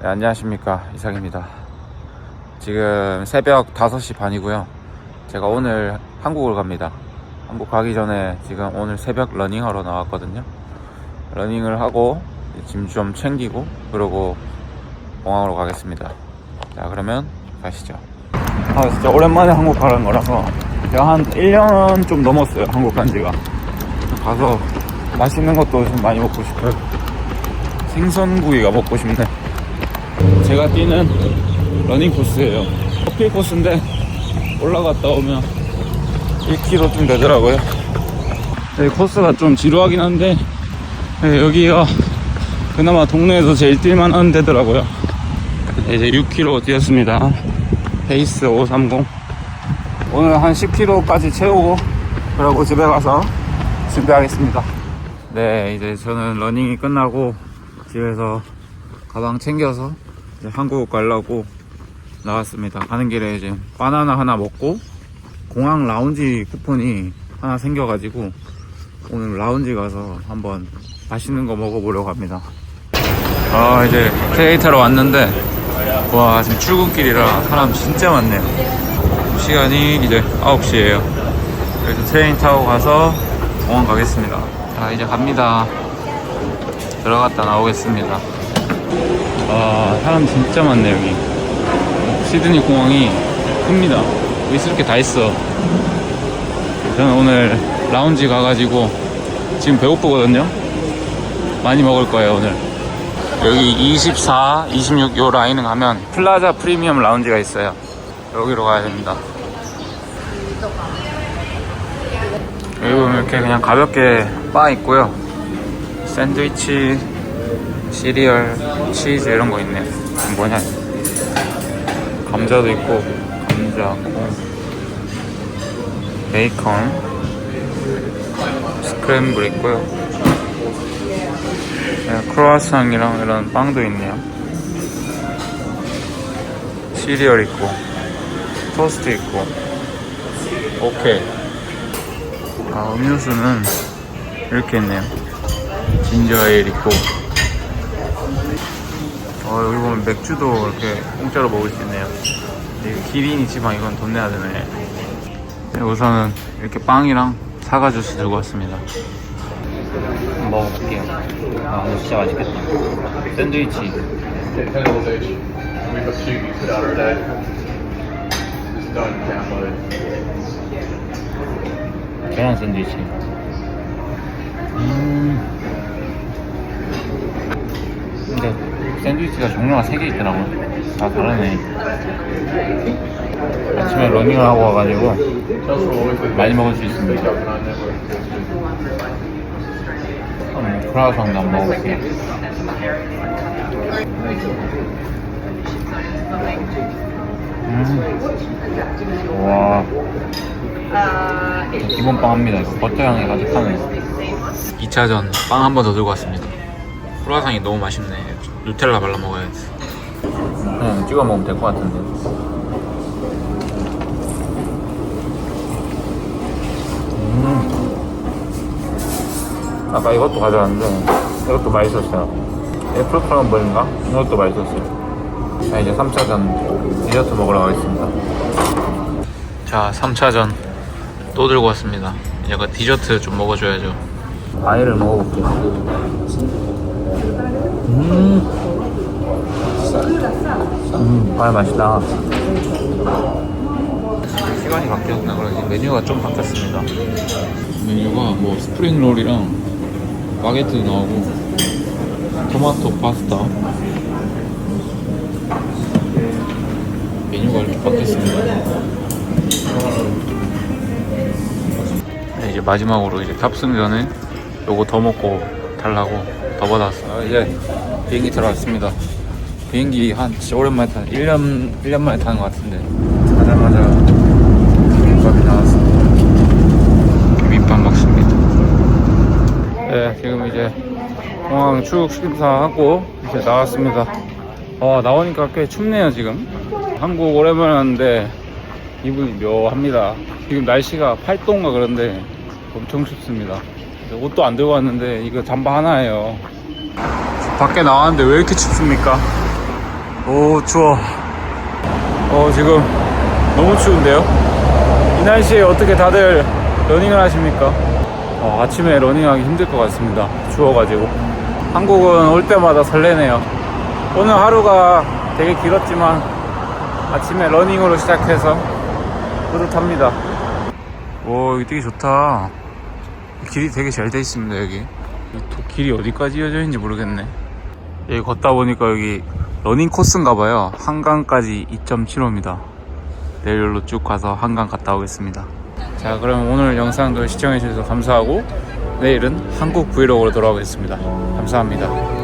네, 안녕하십니까. 이상입니다. 지금 새벽 5시 반이고요. 제가 오늘 한국을 갑니다. 한국 가기 전에 지금 오늘 새벽 러닝하러 나왔거든요. 러닝을 하고 짐 좀 챙기고 그러고 공항으로 가겠습니다. 자 그러면 가시죠. 아 진짜 오랜만에 한국 가는 거라서 제가 한 1년 좀 넘었어요 한국 간 지가. 가서 맛있는 것도 좀 많이 먹고 싶어요. 생선구이가 먹고 싶네 제가 뛰는 러닝 코스예요. 커피 코스인데 올라갔다 오면 1km 좀 되더라고요. 네, 코스가 좀 지루하긴 한데 네, 여기가 그나마 동네에서 제일 뛸만한 데더라고요. 네, 이제 6km 뛰었습니다. 페이스 530. 오늘 한 10km까지 채우고 그러고 집에 가서 준비하겠습니다. 네, 이제 저는 러닝이 끝나고 집에서 가방 챙겨서 한국 가려고 나왔습니다. 가는 길에 이제 바나나 하나 먹고 공항 라운지 쿠폰이 하나 생겨가지고 오늘 라운지 가서 한번 맛있는 거 먹어보려고 합니다. 아 이제 타러 왔는데 와 지금 출근길이라 사람 진짜 많네요. 시간이 이제 9시예요. 그래서 트레인 타고 가서 공항 가겠습니다. 자 이제 갑니다. 들어갔다 나오겠습니다. 아 사람 진짜 많네 여기. 시드니 공항이 큽니다. 있을 게 다 있어. 저는 오늘 라운지 가가지고 지금 배고프거든요. 많이 먹을 거예요 오늘. 여기 24, 26 요 라인을 가면 플라자 프리미엄 라운지가 있어요. 여기로 가야 됩니다. 여기 보면 이렇게 그냥 가볍게 바 있고요. 샌드위치 시리얼, 치즈 이런 거 있네요. 뭐냐? 감자도 있고, 감자, 콩, 베이컨, 스크램블 있고요. 네, 크로아상이랑 이런 빵도 있네요. 시리얼 있고, 토스트 있고, 오케이. 아, 음료수는 이렇게 있네요. 진저 에일 있고, 어, 여기 보면 맥주도 이렇게 공짜로 먹을 수 있네요. 기린이 지방 이건 돈 내야 되네. 네, 우선은 이렇게 빵이랑 사과 주스 들고 왔습니다. 먹어볼게요. 아, 이거 진짜 맛있겠다. 샌드위치. 계란 샌드위치. 음. 근데 샌드위치가 종류가 3개 있더라고요. 다 다르네. 아침에 러닝을 하고 와가지고 많이 먹을 수 있습니다. 음, 크라우상도 한번 먹어볼게요. 음. 와. 기본 빵 합니다. 이거 버터 향이 가득하네. 2차전 빵 한 번 더 들고 왔습니다. 크루아상이 너무 맛있네. 누텔라 발라 먹어야지. 응, 찍어 먹으면 될 것 같은데. 음. 아까 이것도 가져왔는데 이것도 맛있었어요. 애플 크럼블인가? 이것도 맛있었어요. 자 이제 3차전 디저트 먹으러 가겠습니다. 자 3차전 또 들고 왔습니다. 이제 그 디저트 좀 먹어줘야죠. 과일을 먹어볼게요. 음, 음 과일 맛있다. 시간이 바뀌었나 그러지 메뉴가 좀 바뀌었습니다. 메뉴가 뭐 스프링 롤이랑 바게트도 나오고 토마토 파스타 메뉴가 이렇게 바뀌었습니다. 네, 이제 마지막으로 이제 탑승전에 요거 더 먹고 달라고 더 받았어요. 이제 비행기 들어왔습니다. 비행기 한 진짜 오랜만에 타는 1년 1년 만에 타는 것 같은데 가자마자 비빔밥이 나왔습니다. 비빔밥 먹습니다. 네, 지금 이제 공항 출국 심사하고 이제 나왔습니다. 어, 나오니까 꽤 춥네요, 지금. 한국 오랜만에 왔는데 기분이 묘합니다. 지금 날씨가 8도인가 그런데 엄청 춥습니다. 옷도 안 들고 왔는데 이거 잠바 하나예요. 밖에 나왔는데 왜 이렇게 춥습니까? 오 추워. 어 지금 너무 추운데요? 이 날씨에 어떻게 다들 러닝을 하십니까? 어, 아침에 러닝하기 힘들 것 같습니다. 추워가지고. 한국은 올 때마다 설레네요. 오늘 하루가 되게 길었지만 아침에 러닝으로 시작해서 뿌듯합니다. 오 여기 되게 좋다 길이 되게 잘 돼 있습니다 여기. 길이 어디까지 이어져 있는지 모르겠네. 여기 걷다 보니까 여기 러닝 코스인가 봐요. 한강까지 2.7호입니다 내일 여기로 쭉 가서 한강 갔다 오겠습니다. 자 그럼 오늘 영상도 시청해 주셔서 감사하고 내일은 한국 브이로그로 돌아오겠습니다. 감사합니다